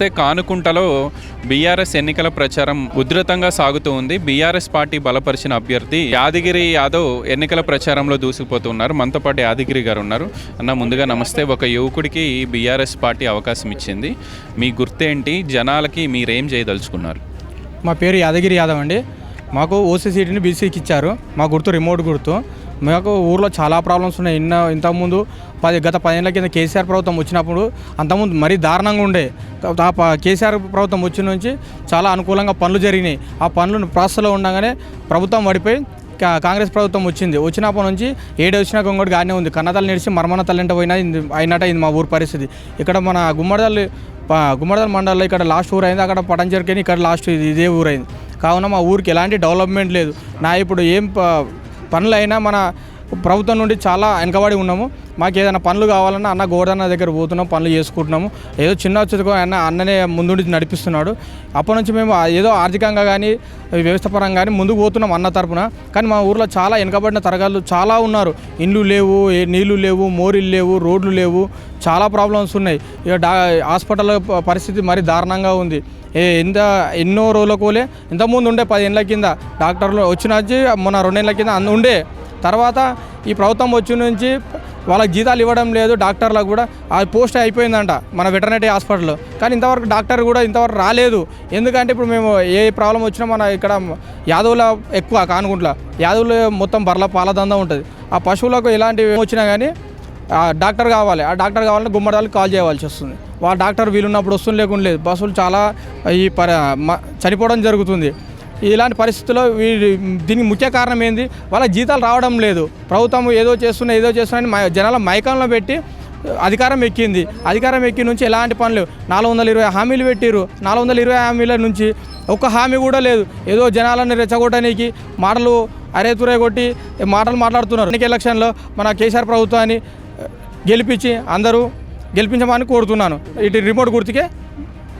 చూస్తే కానుకుంటలో బీఆర్ఎస్ ఎన్నికల ప్రచారం ఉధృతంగా సాగుతూ ఉంది. బీఆర్ఎస్ పార్టీ బలపరిచిన అభ్యర్థి యాదగిరి యాదవ్ ఎన్నికల ప్రచారంలో దూసుకుపోతున్నారు. మనతో పాటు యాదగిరి గారు ఉన్నారు. అన్న ముందుగా నమస్తే. ఒక యువకుడికి బీఆర్ఎస్ పార్టీ అవకాశం ఇచ్చింది. మీ గుర్తేంటి? జనాలకి మీరేం చేయదలుచుకున్నారు? మా పేరు యాదగిరి యాదవ్ అండి. మాకు ఓసీ సీట్ని బీసీకి ఇచ్చారు. మా గుర్తు రిమోట్ గుర్తు. మాకు ఊర్లో చాలా ప్రాబ్లమ్స్ ఉన్నాయి. ఇన్న ఇంతకుముందు పది గత పదేళ్ళ కింద కేసీఆర్ ప్రభుత్వం వచ్చినప్పుడు అంతకుముందు మరీ దారుణంగా ఉండే. ఆ కేసీఆర్ ప్రభుత్వం వచ్చిన నుంచి చాలా అనుకూలంగా పనులు జరిగినాయి. ఆ పనులు ప్రాసెస్లో ఉండగానే ప్రభుత్వం పడిపోయి కాంగ్రెస్ ప్రభుత్వం వచ్చింది. వచ్చినప్పటి నుంచి ఏడు వచ్చినా ఇంకోటి గానే ఉంది. కన్నతల్లి నిడిచి మర్మన తల్లింట పోయినా ఇది- మా ఊరు పరిస్థితి. ఇక్కడ మన గుమ్మడదల్లి గుమ్మడదల్ మండలంలో ఇక్కడ లాస్ట్ ఊరు అయింది. అక్కడ పటంచెరికని ఇక్కడ లాస్ట్ ఇది ఇదే ఊరు అయింది. కావున మా ఊరికి ఎలాంటి డెవలప్మెంట్ లేదు. నా ఇప్పుడు ఏం పనులైనా మన ప్రభుత్వం నుండి చాలా వెనకబడి ఉన్నాము. మాకు ఏదైనా పనులు కావాలన్నా అన్న గోడన్న దగ్గర పోతున్నాం పనులు చేసుకుంటున్నాము. ఏదో చిన్న వచ్చేదికో అన్న అన్ననే ముందుండి నడిపిస్తున్నాడు. అప్పటి నుంచి మేము ఏదో ఆర్థికంగా కానీ వ్యవస్థపరంగా కానీ ముందుకు పోతున్నాం అన్న తరపున. కానీ మా ఊర్లో చాలా వెనకబడిన తరగతులు చాలా ఉన్నారు. ఇండ్లు లేవు ఏ నీళ్ళు లేవు మోరీలు లేవు రోడ్లు లేవు. చాలా ప్రాబ్లమ్స్ ఉన్నాయి. ఇక డా హాస్పిటల్ పరిస్థితి మరీ దారుణంగా ఉంది. ఏ ఎంత ఎన్నో రోజులకోలే ఇంతకుముందు ఉండే పది ఏళ్ళ కింద డాక్టర్లు వచ్చిన వచ్చి మొన్న రెండేళ్ళ కింద ఉండే. తర్వాత ఈ ప్రభుత్వం వచ్చి నుంచి వాళ్ళకి జీతాలు ఇవ్వడం లేదు డాక్టర్లకు కూడా. ఆ పోస్ట్ అయిపోయిందంట మన వెటర్నరీ హాస్పిటల్లో కానీ ఇంతవరకు డాక్టర్ కూడా ఇంతవరకు రాలేదు. ఎందుకంటే ఇప్పుడు మేము ఏ ప్రాబ్లం వచ్చినా మన ఇక్కడ యాదవుల ఎక్కువ కానుకుంట్ల. యాదవులు మొత్తం బర్ల పాలదందా ఉంటుంది. ఆ పశువులకు ఎలాంటి వచ్చినా కానీ డాక్టర్ కావాలి. ఆ డాక్టర్ కావాలంటే గుమ్మడాలకు కాల్ చేయవలసి వస్తుంది. వాళ్ళ డాక్టర్ వీలున్నప్పుడు వస్తుంది లేకుండా లేదు. బస్సులు చాలా ఈ ప చనిపోవడం జరుగుతుంది. ఇలాంటి పరిస్థితుల్లో దీనికి ముఖ్య కారణం ఏంది? వాళ్ళ జీతాలు రావడం లేదు. ప్రభుత్వం ఏదో చేస్తున్నా ఏదో చేస్తున్నా అని మై- జనాల మైకంలో పెట్టి అధికారం ఎక్కింది. అధికారం ఎక్కి నుంచి ఎలాంటి పనులు? నాలుగు వందల ఇరవై హామీలు పెట్టిరు నాలుగు వందల ఇరవై హామీల నుంచి ఒక్క హామీ కూడా లేదు. ఏదో జనాలను రెచ్చగొట్టడానికి మాటలు అరే తురే కొట్టి మాటలు మాట్లాడుతున్నారు. ఎన్నికల ఎలక్షన్లో మన కేసీఆర్ ప్రభుత్వాన్ని గెలిపించి అందరూ గెలిపించమని కోరుతున్నాను. ఇటు రిమోట్ గుర్తుకే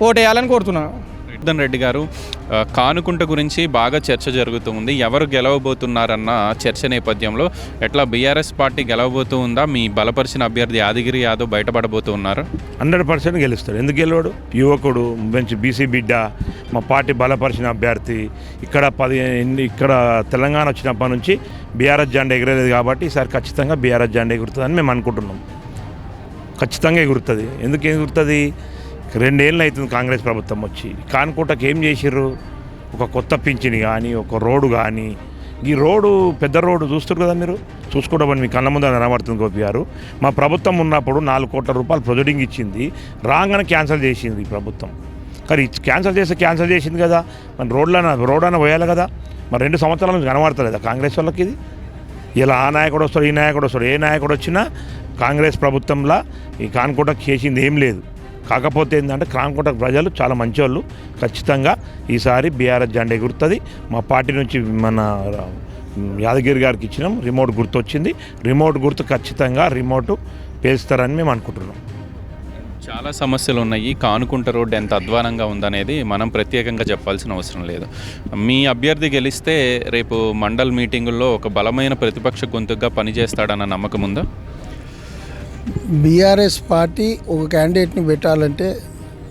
ఓటేయాలని కోరుతున్నాను. రెడ్డి గారు కానుకుంట గురించి బాగా చర్చ జరుగుతుంది. ఎవరు గెలవబోతున్నారన్న చర్చ నేపథ్యంలో ఎట్లా బీఆర్ఎస్ పార్టీ గెలవబోతూ ఉందా? మీ బలపరిచిన అభ్యర్థి యాదగిరి యాదవ్ బయటపడబోతూ ఉన్నారు? హండ్రెడ్ పర్సెంట్ గెలుస్తాడు. ఎందుకు గెలవాడు? యువకుడు మంచి బీసీ బిడ్డ మా పార్టీ బలపరిచిన అభ్యర్థి. ఇక్కడ పది ఇక్కడ తెలంగాణ వచ్చినప్పటి నుంచి బీఆర్ఎస్ జెండా ఎగరలేదు కాబట్టి ఈసారి ఖచ్చితంగా బీఆర్ఎస్ జెండా ఎగురుతుందని మేము అనుకుంటున్నాం. ఖచ్చితంగా ఎగురుతుంది. ఎందుకు ఎగురుతుంది? రెండేళ్ళు అవుతుంది కాంగ్రెస్ ప్రభుత్వం వచ్చి. కానుకోటకి ఏం చేసిర్రు? ఒక కొత్త పింఛని కానీ ఒక రోడ్డు కానీ ఈ రోడ్డు పెద్ద రోడ్డు చూస్తారు కదా మీరు? చూసుకోవడం మీ కళ్ళ ముందు కనబడుతుంది గోపి గారు. మా ప్రభుత్వం ఉన్నప్పుడు నాలుగు కోట్ల రూపాయలు ప్రొజెక్టింగ్ ఇచ్చింది. రాగానే క్యాన్సిల్ చేసింది ఈ ప్రభుత్వం. కానీ క్యాన్సిల్ చేస్తే క్యాన్సిల్ చేసింది కదా. మన రోడ్లన రోడ్డు అయినా పోయాలి కదా. మరి రెండు సంవత్సరాల నుంచి కనబడతలేదా కాంగ్రెస్ వాళ్ళకి ఇది? ఇలా ఆ నాయకుడు వస్తాడు ఈ నాయకుడు వస్తాడు ఏ నాయకుడు వచ్చినా కాంగ్రెస్ ప్రభుత్వంలో ఈ కాన్కోటకు చేసింది ఏం లేదు. కాకపోతే ఏంటంటే కాన్కోట ప్రజలు చాలా మంచివాళ్ళు ఖచ్చితంగా ఈసారి బీఆర్ఎస్ జెండా ఎగురుతుంది. మా పార్టీ నుంచి మన యాదగిరి గారికి ఇచ్చినాం. రిమోట్ గుర్తు వచ్చింది రిమోట్ గుర్తు ఖచ్చితంగా రిమోట్ పేలుస్తారని మేము అనుకుంటున్నాం. చాలా సమస్యలు ఉన్నాయి కానుకుంట రోడ్డు ఎంత అధ్వానంగా ఉందనేది మనం ప్రత్యేకంగా చెప్పాల్సిన అవసరం లేదు. మీ అభ్యర్థి గెలిస్తే రేపు మండల్ మీటింగుల్లో ఒక బలమైన ప్రతిపక్ష గొంతుగా పనిచేస్తాడన్న నమ్మకం ఉందా? బీఆర్ఎస్ పార్టీ ఒక క్యాండిడేట్ని పెట్టాలంటే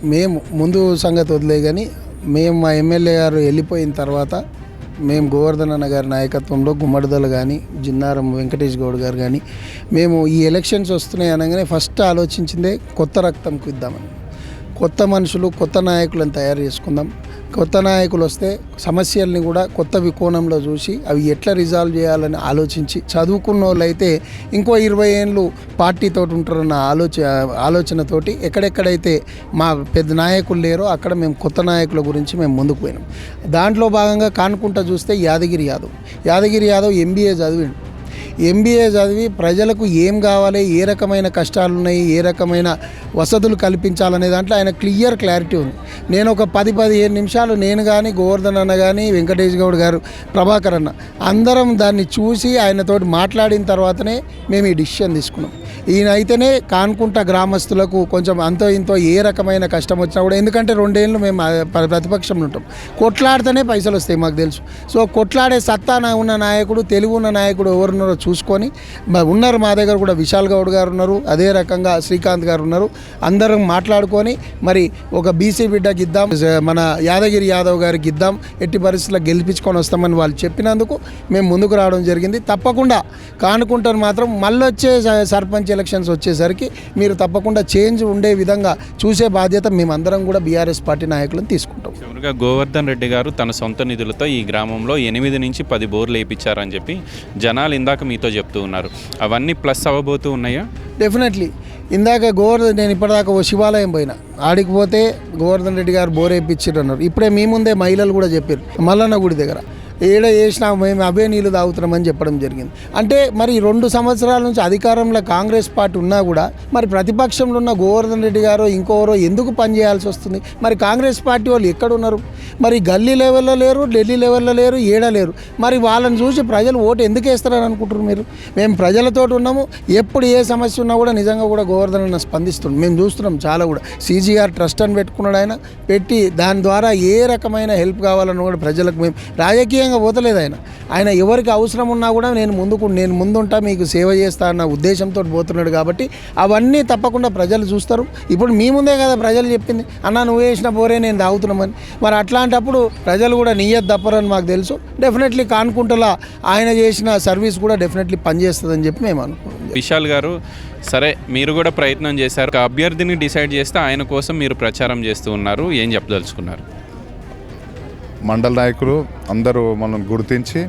మేము ముందు సంగతి వదిలే కానీ మేము మా ఎమ్మెల్యే గారు వెళ్ళిపోయిన తర్వాత మేము గోవర్ధన్ అన్న గారి నాయకత్వంలో గుమ్మడిదలు కానీ జిన్నారం వెంకటేష్ గౌడ్ గారు కానీ మేము ఈ ఎలక్షన్స్ వస్తున్నాయి అనగానే ఫస్ట్ ఆలోచించిందే కొత్త రక్తంకు ఇద్దామని కొత్త మనుషులు కొత్త నాయకులను తయారు చేసుకుందాం. కొత్త నాయకులు వస్తే సమస్యల్ని కూడా కొత్త వికోణంలో చూసి అవి ఎట్లా రిజాల్వ్ చేయాలని ఆలోచించి చదువుకున్న వాళ్ళు అయితే ఇంకో ఇరవై ఏళ్ళు పార్టీతో ఉంటారన్న ఆలోచ ఆలోచనతోటి ఎక్కడెక్కడైతే మా పెద్ద నాయకులు లేరో అక్కడ మేము కొత్త నాయకుల గురించి మేము ముందుకు పోయినాం. దాంట్లో భాగంగా కానుకుంటా చూస్తే యాదగిరి యాదవ్. యాదగిరి యాదవ్ ఎంబీఏ చదివిండు. ఎంబీఏ చదివి ప్రజలకు ఏం కావాలి ఏ రకమైన కష్టాలు ఉన్నాయి ఏ రకమైన వసతులు కల్పించాలనే దాంట్లో ఆయన క్లియర్ క్లారిటీ ఉంది. నేను ఒక పది పదిహేను నిమిషాలు నేను కానీ గోవర్ధన్ అన్న కానీ వెంకటేష్ గౌడ్ గారు ప్రభాకర్ అన్న అందరం దాన్ని చూసి ఆయనతోటి మాట్లాడిన తర్వాతనే మేము ఈ డిసిషన్ తీసుకున్నాం. ఈయన అయితేనే కాన్కుంట గ్రామస్తులకు కొంచెం అంతో ఇంతో ఏ రకమైన కష్టం వచ్చినా కూడా ఎందుకంటే రెండేళ్ళు మేము ప్రతిపక్షంలో ఉంటాం. కొట్లాడితేనే పైసలు వస్తాయి మాకు తెలుసు. సో కొట్లాడే సత్తా నా- ఉన్న నాయకుడు తెలుగు ఉన్న నాయకుడు ఎవరున్నారో చూసుకొని ఉన్నారు మా దగ్గర కూడా విశాల్ గౌడ్ గారు ఉన్నారు అదే రకంగా శ్రీకాంత్ గారు ఉన్నారు. అందరం మాట్లాడుకొని మరి ఒక బీసీ బిడ్డకి ఇద్దాం మన యాదగిరి యాదవ్ గారికి ఇద్దాం ఎట్టి పరిస్థితుల్లో గెలిపించుకొని వస్తామని వాళ్ళు చెప్పినందుకు మేము ముందుకు రావడం జరిగింది. తప్పకుండా కానుకుంటాను మాత్రం మళ్ళీ వచ్చే స- సర్పంచ్ ఎలక్షన్స్ వచ్చేసరికి మీరు తప్పకుండా చేంజ్ ఉండే విధంగా చూసే బాధ్యత మేమందరం కూడా బీఆర్ఎస్ పార్టీ నాయకులను తీసుకుంటాం. చివరిగా గోవర్ధన్ రెడ్డి గారు తన సొంత నిధులతో ఈ గ్రామంలో ఎనిమిది నుంచి పది బోర్లు వేయించారని చెప్పి జనాలు ఇందాక మీతో చెప్తూ ఉన్నారు. అవన్నీ ప్లస్ అవ్వబోతూ ఉన్నాయా? డెఫినెట్లీ ఇందాక గోవర్ధన్ నేను ఇప్పటిదాకా ఓ శివాలయం పోయినా. ఆడికి పోతే గోవర్ధన్ రెడ్డి గారు బోర్ వేయించారు అన్నారు. ఇప్పుడే మీ ముందే మహిళలు కూడా చెప్పారు మల్లన్న గుడి దగ్గర. ఏడ వేసినా మేము అవే నీళ్ళు తాగుతున్నామని చెప్పడం జరిగింది. అంటే మరి రెండు సంవత్సరాల నుంచి అధికారంలో కాంగ్రెస్ పార్టీ ఉన్నా కూడా మరి ప్రతిపక్షంలో ఉన్న గోవర్ధన్ రెడ్డి గారు ఇంకోరో ఎందుకు పనిచేయాల్సి వస్తుంది? మరి కాంగ్రెస్ పార్టీ వాళ్ళు ఎక్కడున్నారు? మరి గల్లీ లెవెల్లో లేరు ఢిల్లీ లెవెల్లో లేరు ఏడ లేరు. మరి వాళ్ళని చూసి ప్రజలు ఓటు ఎందుకు వేస్తారని అనుకుంటారు మీరు? మేము ప్రజలతో ఉన్నాము. ఎప్పుడు ఏ సమస్య ఉన్నా కూడా నిజంగా కూడా గోవర్ధన్ అన్న స్పందిస్తున్నాం. మేము చూస్తున్నాం చాలా కూడా. సీజీఆర్ ట్రస్ట్ అని పెట్టుకున్నాడు ఆయన. పెట్టి దాని ద్వారా ఏ రకమైన హెల్ప్ కావాలన్నా కూడా ప్రజలకు మేము రాజకీయం రాజకీయంగా పోతలేదు ఆయన. ఆయన ఎవరికి అవసరం ఉన్నా కూడా నేను ముందుకు నేను ముందుంటా మీకు సేవ చేస్తా అన్న ఉద్దేశంతో పోతున్నాడు కాబట్టి అవన్నీ తప్పకుండా ప్రజలు చూస్తారు. ఇప్పుడు మీ ముందే కదా ప్రజలు చెప్పింది అన్న నువ్వు వేసిన పోరే నేను తాగుతున్నామని. మరి అట్లాంటప్పుడు ప్రజలు కూడా నీయత్ తప్పరని మాకు తెలుసు. డెఫినెట్లీ కానుకుంటలా ఆయన చేసిన సర్వీస్ కూడా డెఫినెట్లీ పనిచేస్తుందని చెప్పి మేము అనుకుంటున్నాం. విశాల్ గారు సరే మీరు కూడా ప్రయత్నం చేశారు. ఒక అభ్యర్థిని డిసైడ్ చేస్తే ఆయన కోసం మీరు ప్రచారం చేస్తూ ఉన్నారు. ఏం చెప్పదలుచుకున్నారు? మండల నాయకులు అందరూ మనం గుర్తించి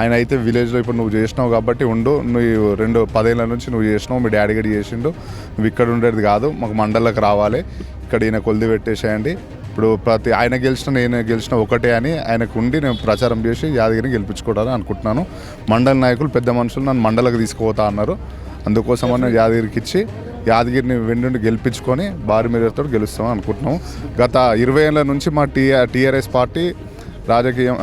ఆయన అయితే విలేజ్లో ఇప్పుడు నువ్వు చేసినావు కాబట్టి ఉండు నువ్వు రెండు పదేళ్ళ నుంచి నువ్వు చేసినావు మీ డాడీ గడి చేసిండు నువ్వు ఇక్కడ ఉండేది కాదు మాకు మండలకు రావాలి ఇక్కడ ఈయన కొలిది పెట్టేసేయండి. ఇప్పుడు ప్రతి ఆయన గెలిచిన నేను గెలిచిన ఒకటే అని ఆయనకు ఉండి నేను ప్రచారం చేసి యాదగిరిని గెలిపించుకోవడానికి అనుకుంటున్నాను. మండల నాయకులు పెద్ద మనుషులు నన్ను మండలకు తీసుకుపోతా అన్నారు. అందుకోసమని యాదగిరికి ఇచ్చి యాదగిరిని వెండి గెలిపించుకొని భారీ మెజార్టీతో గెలుస్తామని అనుకుంటున్నాం గత ఇరవై ఏళ్ళ నుంచి మా టీఆర్ టీఆర్ఎస్ పార్టీ రాజకీయం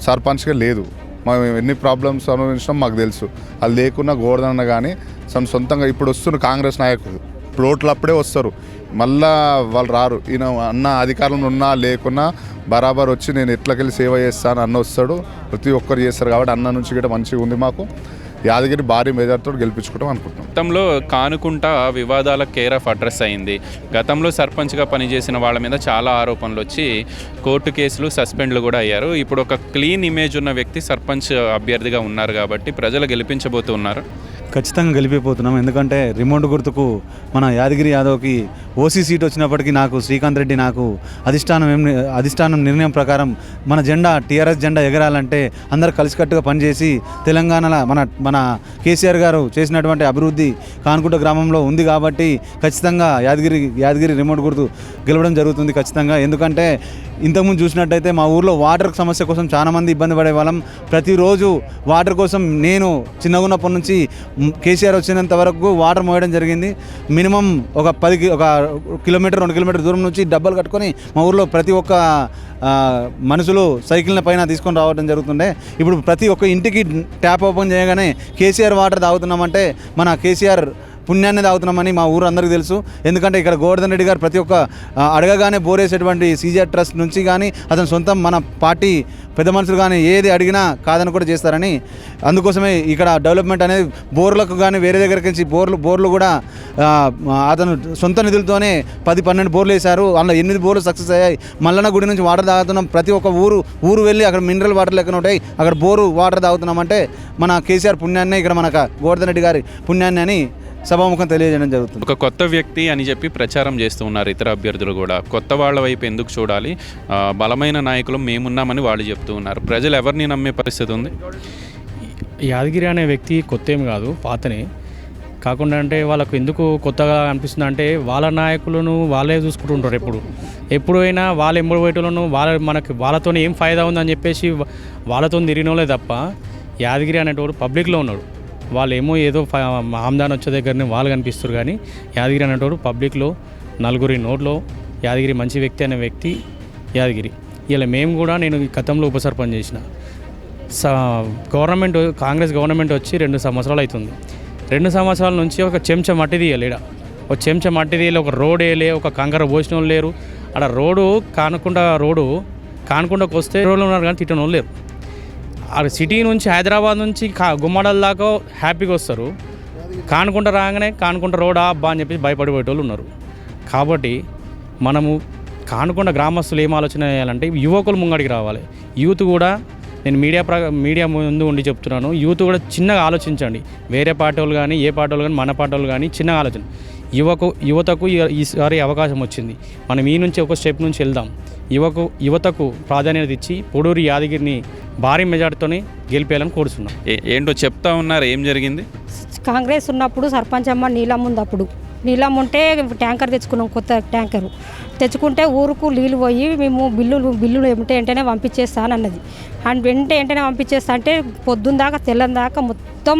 సర్పంచ్గా లేదు. మేము ఎన్ని ప్రాబ్లమ్స్ అనుభవించడం మాకు తెలుసు. అది లేకున్నా గోడదన్న కానీ సొం- సొంతంగా ఇప్పుడు వస్తున్న కాంగ్రెస్ నాయకులు ప్లోట్లు అప్పుడే వస్తారు. మళ్ళా వాళ్ళు రారు. ఈయన అన్న అధికారంలో ఉన్నా లేకున్నా బరాబర్ వచ్చి నేను ఎట్లకెళ్ళి సేవ చేస్తాను అన్న వస్తాడు. ప్రతి ఒక్కరు చేస్తారు కాబట్టి అన్న నుంచి కూడా మంచిగా ఉంది మాకు. యాదగిరి భారీ మెజార్టీతో గెలిపించుకుంటాం అనుకుంటున్నాం. గతంలో కానుకుంట వివాదాల కేర్ ఆఫ్ అడ్రస్ అయింది. గతంలో సర్పంచ్గా పనిచేసిన వాళ్ళ మీద చాలా ఆరోపణలు వచ్చి కోర్టు కేసులు సస్పెండ్లు కూడా అయ్యారు. ఇప్పుడు ఒక క్లీన్ ఇమేజ్ ఉన్న వ్యక్తి సర్పంచ్ అభ్యర్థిగా ఉన్నారు కాబట్టి ప్రజలు గెలిపించబోతున్నారు ఖచ్చితంగా గెలిపిపోతున్నాం. ఎందుకంటే రిమోట్ గుర్తుకు మన యాదగిరి యాదవ్కి ఓసీ సీట్ వచ్చినప్పటికీ నాకు శ్రీకాంత్ రెడ్డి నాకు అధిష్టానం ఏం అధిష్టానం నిర్ణయం ప్రకారం మన జెండా టీఆర్ఎస్ జెండా ఎగరాలంటే అందరు కలిసికట్టుగా పనిచేసి తెలంగాణలో మన మన కేసీఆర్ గారు చేసినటువంటి అభివృద్ధి కాన్కుంట గ్రామంలో ఉంది కాబట్టి ఖచ్చితంగా యాదగిరి యాదగిరి రిమోట్ గుర్తు గెలవడం జరుగుతుంది ఖచ్చితంగా. ఎందుకంటే ఇంతకుముందు చూసినట్టయితే మా ఊర్లో వాటర్ సమస్య కోసం చాలామంది ఇబ్బంది పడే వాళ్ళం. ప్రతిరోజు వాటర్ కోసం నేను చిన్నగా ఉన్నప్పటి నుంచి కేసీఆర్ వచ్చినంత వరకు వాటర్ మోయడం జరిగింది. మినిమం ఒక పది ఒక కిలోమీటర్ రెండు కిలోమీటర్ దూరం నుంచి డబ్బాలు కట్టుకొని మా ఊర్లో ప్రతి ఒక్క మనుషులు సైకిళ్ళ పైన తీసుకొని రావడం జరుగుతుండే. ఇప్పుడు ప్రతి ఒక్క ఇంటికి ట్యాప్ ఓపెన్ చేయగానే కేసీఆర్ వాటర్ తాగుతున్నామంటే మన కేసీఆర్ పుణ్యాన్ని తాగుతున్నామని మా ఊరు అందరికీ తెలుసు. ఎందుకంటే ఇక్కడ గోవర్ధన్ రెడ్డి గారు ప్రతి ఒక్క అడగగానే బోరేసేటువంటి సీజర్ ట్రస్ట్ నుంచి కానీ అతని సొంతం మన పార్టీ పెద్ద మనుషులు కానీ ఏది అడిగినా కాదని కూడా చేస్తారని. అందుకోసమే ఇక్కడ డెవలప్మెంట్ అనేది బోర్లకు కానీ వేరే దగ్గరికి నుంచి బోర్లు బోర్లు కూడా అతను సొంత నిధులతోనే పది పన్నెండు బోర్లు వేశారు. అందులో ఎనిమిది బోర్లు సక్సెస్ అయ్యాయి. మల్లన్న గుడి నుంచి వాటర్ తాగుతున్నాం. ప్రతి ఒక్క ఊరు ఊరు వెళ్ళి అక్కడ మినరల్ వాటర్ లెక్కన ఉంటాయి. అక్కడ బోరు వాటర్ తాగుతున్నాం అంటే మన కేసీఆర్ పుణ్యాన్ని ఇక్కడ మన గోవర్ధన్ రెడ్డి గారి పుణ్యాన్ని అని సభాముఖం తెలియజేయడం జరుగుతుంది. ఒక కొత్త వ్యక్తి అని చెప్పి ప్రచారం చేస్తూ ఉన్నారు ఇతర అభ్యర్థులు కూడా. కొత్త వాళ్ళ వైపు ఎందుకు చూడాలి? బలమైన నాయకులు మేమున్నామని వాళ్ళు చెప్తూ ఉన్నారు. ప్రజలు ఎవరిని నమ్మే పరిస్థితి ఉంది? యాదగిరి అనే వ్యక్తి కొత్త ఏం కాదు పాతనే. కాకుండా అంటే వాళ్ళకు ఎందుకు కొత్తగా అనిపిస్తుంది అంటే వాళ్ళ నాయకులను వాళ్ళే చూసుకుంటుంటారు ఎప్పుడు. ఎప్పుడు అయినా వాళ్ళ ఎంబడి పోయేటోళ్ళను వాళ్ళ మనకి వాళ్ళతో ఏం ఫాయిదా ఉందని చెప్పేసి వాళ్ళతో తిరిగినోళ్ళే తప్ప యాదగిరి అనేటోడు పబ్లిక్లో ఉన్నాడు. వాళ్ళు ఏమో ఏదో ఫ- ఆమ్దాన్ వచ్చే దగ్గరనే వాళ్ళు కనిపిస్తారు కానీ యాదగిరి అనేటోడు పబ్లిక్లో నలుగురి నోట్లో యాదగిరి మంచి వ్యక్తి అనే వ్యక్తి యాదగిరి. ఇలా మేము కూడా నేను ఈ గతంలో ఉప సర్పంచ్ చేసిన. స గవర్నమెంట్ కాంగ్రెస్ గవర్నమెంట్ వచ్చి రెండు సంవత్సరాలు అవుతుంది రెండు సంవత్సరాల నుంచి ఒక చెంచా మట్టి తీయలేడ ఒక చెంచా మట్టి తీయలే ఒక రోడ్ వేయలే ఒక కంకర పోసిన వాళ్ళు లేరు. అక్కడ రోడ్డు కానకుండా రోడ్డు కానుకుండా వస్తే రోడ్లు ఉన్నారు కానీ తిట్టని వాళ్ళు లేరు. సిటీ నుంచి హైదరాబాద్ నుంచి కా గుమ్మడల దాకా హ్యాపీగా వస్తారు. కానుకుంట రాగానే కానుకుంట రోడ్ అబ్బా అని చెప్పి భయపడిపోయేటోళ్ళు ఉన్నారు. కాబట్టి మనము కానుకొండ గ్రామస్తులు ఏం ఆలోచన చేయాలంటే యువకులు ముంగడికి రావాలి. యూత్ కూడా నేను మీడియా ప్ర మీడియా ముందు ఉండి చెప్తున్నాను. యూత్ కూడా చిన్నగా ఆలోచించండి. వేరే పార్టీ వాళ్ళు కానీ ఏ పార్టీ వాళ్ళు కానీ మన పార్టీ వాళ్ళు కానీ చిన్నగా ఆలోచన యువకు యువతకు ఈసారి అవకాశం వచ్చింది. మనం ఈ నుంచి ఒక స్టెప్ నుంచి వెళ్దాం. యువకు యువతకు ప్రాధాన్యత ఇచ్చి పొడూరి యాదగిరిని భారీ మెజార్టీతోనే గెలిపేయాలని కోరుతున్నాం ఏ- ఏంటో చెప్తా ఉన్నారు. ఏం జరిగింది? కాంగ్రెస్ ఉన్నప్పుడు సర్పంచ్ అమ్మ నీలం ఉంది అప్పుడు. నీలం ఉంటే ట్యాంకర్ తెచ్చుకున్నాం కొత్త ట్యాంకర్. తెచ్చుకుంటే ఊరుకు నీళ్ళు పోయి మేము బిల్లులు బిల్లులు ఏమిటే వెంటనే పంపించేస్తా అని అన్నది. అండ్ వెంట వెంటనే పంపించేస్తా అంటే పొద్దున్న దాకా తెల్లని దాకా మొత్తం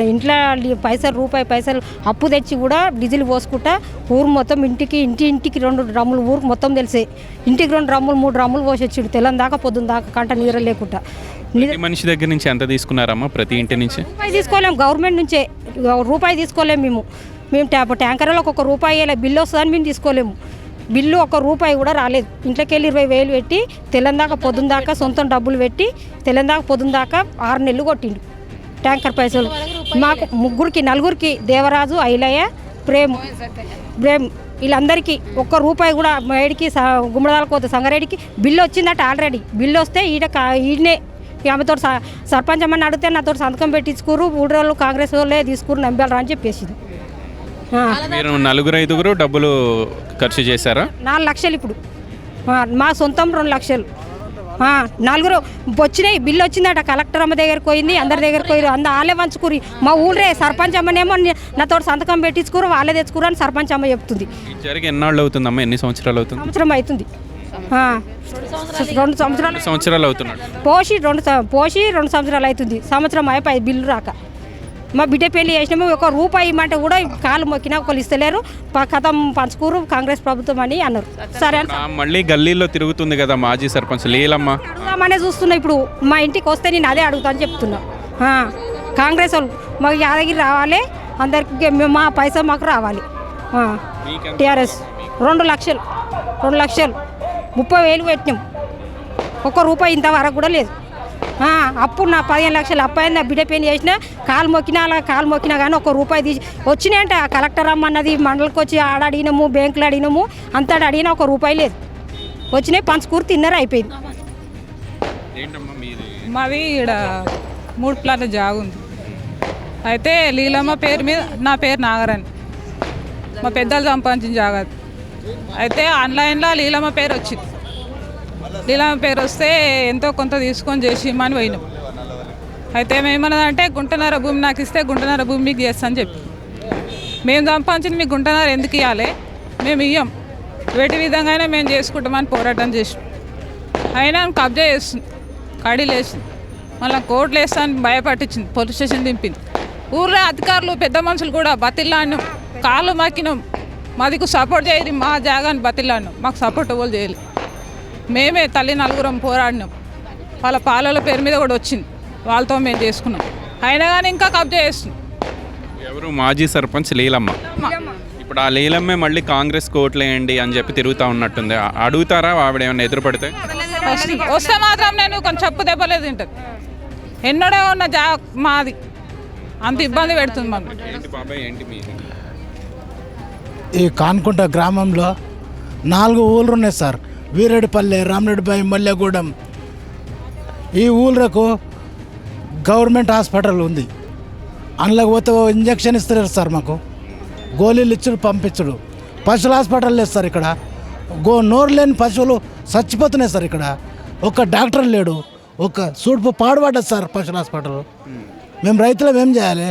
ఇంట్లో పైసలు రూపాయి పైసలు అప్పు తెచ్చి కూడా డీజిల్ పోసుకుంటా ఊరు మొత్తం ఇంటికి ఇంటి ఇంటికి రెండు డ్రమ్ములు ఊరికి మొత్తం తెలిసే. ఇంటికి రెండు డ్రమ్ములు మూడు డ్రమ్ములు పోసొచ్చిండు. తెల్లని దాకా పొద్దున్న దాకా కంట నీరు లేకుండా. మనిషి దగ్గర నుంచి ఎంత తీసుకున్నారమ్మా? ప్రతి ఇంటి నుంచి? రూపాయి తీసుకోలేం గవర్నమెంట్ నుంచే. రూపాయి తీసుకోలేము మేము. మేము ట్యాప్ ట్యాంకర్లో ఒక్కొక్క రూపాయి బిల్లు వస్తుందని మేము తీసుకోలేము. బిల్లు ఒక్క రూపాయి కూడా రాలేదు. ఇంట్లోకి వెళ్ళి ఇరవై వేలు పెట్టి తెల్లందాకా పొద్దున్న దాకా సొంతం డబ్బులు పెట్టి తెల్లందాకా పొద్దున్న దాకా ఆరు నెలలు కొట్టిండు ట్యాంకర్ పైసలు. మాకు ముగ్గురికి నలుగురికి దేవరాజు ఐలయ్య ప్రేమ్ ప్రేమ్ వీళ్ళందరికీ ఒక్క రూపాయి కూడా మేడికి గుమ్మడాల కోత సంగారెడ్డికి బిల్లు వచ్చిందట ఆల్రెడీ. బిల్లు వస్తే ఈడ కా- ఈడనే ఆమెతో సర్పంచ్ అమ్మని అడిగితే నాతో సంతకం పెట్టించుకోరు రోజులు కాంగ్రెస్ వాళ్ళే తీసుకురు నంబారా అని చెప్పేసింది. మీరు నలుగురు ఐదుగురు డబ్బులు ఖర్చు చేశారా? నాలుగు లక్షలు ఇప్పుడు. మా సొంతం రెండు లక్షలు. నలుగురు వచ్చినాయి బిల్లు వచ్చిందట కలెక్టర్ అమ్మ దగ్గరికి పోయింది అందరి దగ్గరికి పోయి అంద వాళ్ళే పంచుకురి మా ఊళ్ళే సర్పంచ్ అమ్మనేమో నాతో సంతకం పెట్టించుకోరు వాళ్ళే తెచ్చుకోరు అని సర్పంచ్ అమ్మ చెప్తుంది. జరిగి ఎన్నాళ్ళు అవుతుందమ్మా? ఎన్ని సంవత్సరాలు అవుతుంది? సంవత్సరం అవుతుంది. రెండు సంవత్సరాలు. సంవత్సరాలు అవుతున్నాడు పోసి రెండు పోసి రెండు సంవత్సరాలు అవుతుంది. సంవత్సరం అయిపోయి బిల్లు రాక. మా బిడ్డ పెళ్ళి చేసినాము ఒక రూపాయి ఇమ్మంటే కూడా కాలు మొక్కినా ఒకళ్ళు ఇస్తలేరు. కథం పంచుకూరు కాంగ్రెస్ ప్రభుత్వం అని అన్నారు. సరే మళ్ళీ గల్లీలో తిరుగుతుంది కదా మాజీ సర్పంచ్. లీలమ్మ. అడుగుదామనే చూస్తున్నా ఇప్పుడు. మా ఇంటికి వస్తే నేను అదే అడుగుతాను చెప్తున్నా. కాంగ్రెస్ వాళ్ళు మాకు యాదగిరి రావాలి అందరికి మా పైసా మాకు రావాలి. టీఆర్ఎస్ రెండు లక్షలు రెండు లక్షలు. ముప్పై వేలు పెట్టినాం. ఒక్క రూపాయి ఇంతవరకు కూడా లేదు. అప్పుడు నా పదిహేను లక్షలు అప్పాయి నా బిడ్డ పెయిన్ చేసిన కాలు మొక్కినా అలా కాలు మొక్కినా కానీ ఒక రూపాయి తీసి వచ్చినాయంట ఆ కలెక్టర్ అమ్మన్నది మండలికి వచ్చి ఆడ అడిగినాము బ్యాంకులు అడిగినాము అంతా అడిగినా ఒక రూపాయి లేదు. వచ్చినాయి పంచకూరు తిన్నారు అయిపోయింది. ఏంటమ్మా మీది? ఇక్కడ మూడు ప్లాట్ల జాగు ఉంది. అయితే లీలమ్మ పేరు మీద నా పేరు నాగరాణి. మా పెద్దలు సంపాదించిన జాగా అది. అయితే ఆన్లైన్లో లీలమ్మ పేరు వచ్చింది. లీలమ్మ పేరు వస్తే ఎంతో కొంత తీసుకొని చేసి ఇమ్మని పోయినాం. అయితే మేమన్నదంటే గుంటన్నర భూమి నాకు ఇస్తే గుంటన్నర భూమి మీకు చేస్తా అని చెప్పి. మేము సంపాదించిన మీకు గుంటన్నర ఎందుకు ఇవ్వాలి మేము ఇయ్యం. వేటి విధంగా అయినా మేము చేసుకుంటామని పోరాటం చేసినాం. అయినా కబ్జా చేస్తుంది. కడీలు వేసింది మళ్ళీ కోర్టులు అని భయపట్టించింది. Police station దింపింది. ఊర్లో అధికారులు పెద్ద మనుషులు కూడా బతిల్లాడినాం కాళ్ళు మాకినాం. మాదికు సపోర్ట్ చేయరు మా జాగాని బతిల్లాడినాం మాకు సపోర్ట్ ఎవరు చేయలేదు మేమే తల్లి నలుగురం పోరాడినాం. వాళ్ళ పాలల పేరు మీద కూడా వచ్చింది. వాళ్ళతో మేము చేసుకున్నాం. అయినా కానీ ఇంకా కబ్జా చేస్తుంది ఎవరు? మాజీ సర్పంచ్ లీలమ్మ. ఇప్పుడు ఆ లీలమ్మే మళ్ళీ కాంగ్రెస్ కోట్లేయండి అని చెప్పి తిరుగుతా ఉన్నట్టుంది. అడుగుతారా? ఆవిడ ఏమైనా ఎదురుపడితే. వస్తే మాత్రం నేను కొంచెం చెప్పు దెబ్బలేదు తింటుంది. ఎన్నడో ఉన్న జా మాది. అంత ఇబ్బంది పెడుతుంది మీది? ఈ కాన్కుంట గ్రామంలో నాలుగు ఊళ్ళు ఉన్నాయి సార్. వీరెడ్డిపల్లె రామరెడ్డిపల్లి మల్లెగూడెం. ఈ ఊళ్ళకు గవర్నమెంట్ హాస్పిటల్ ఉంది. అందులో పోతే ఇంజక్షన్ ఇస్తారు సార్ మాకు. గోళీలు ఇచ్చుడు పంపించుడు. పశువుల హాస్పిటల్ లేదు సార్ ఇక్కడ. గో నోరు లేని పశువులు చచ్చిపోతున్నాయి సార్ ఇక్కడ. ఒక్క డాక్టర్ లేడు. ఒక సూడుపు పాడుపడ్డది సార్ పశువుల హాస్పిటల్. మేము రైతులం ఏం చేయాలి?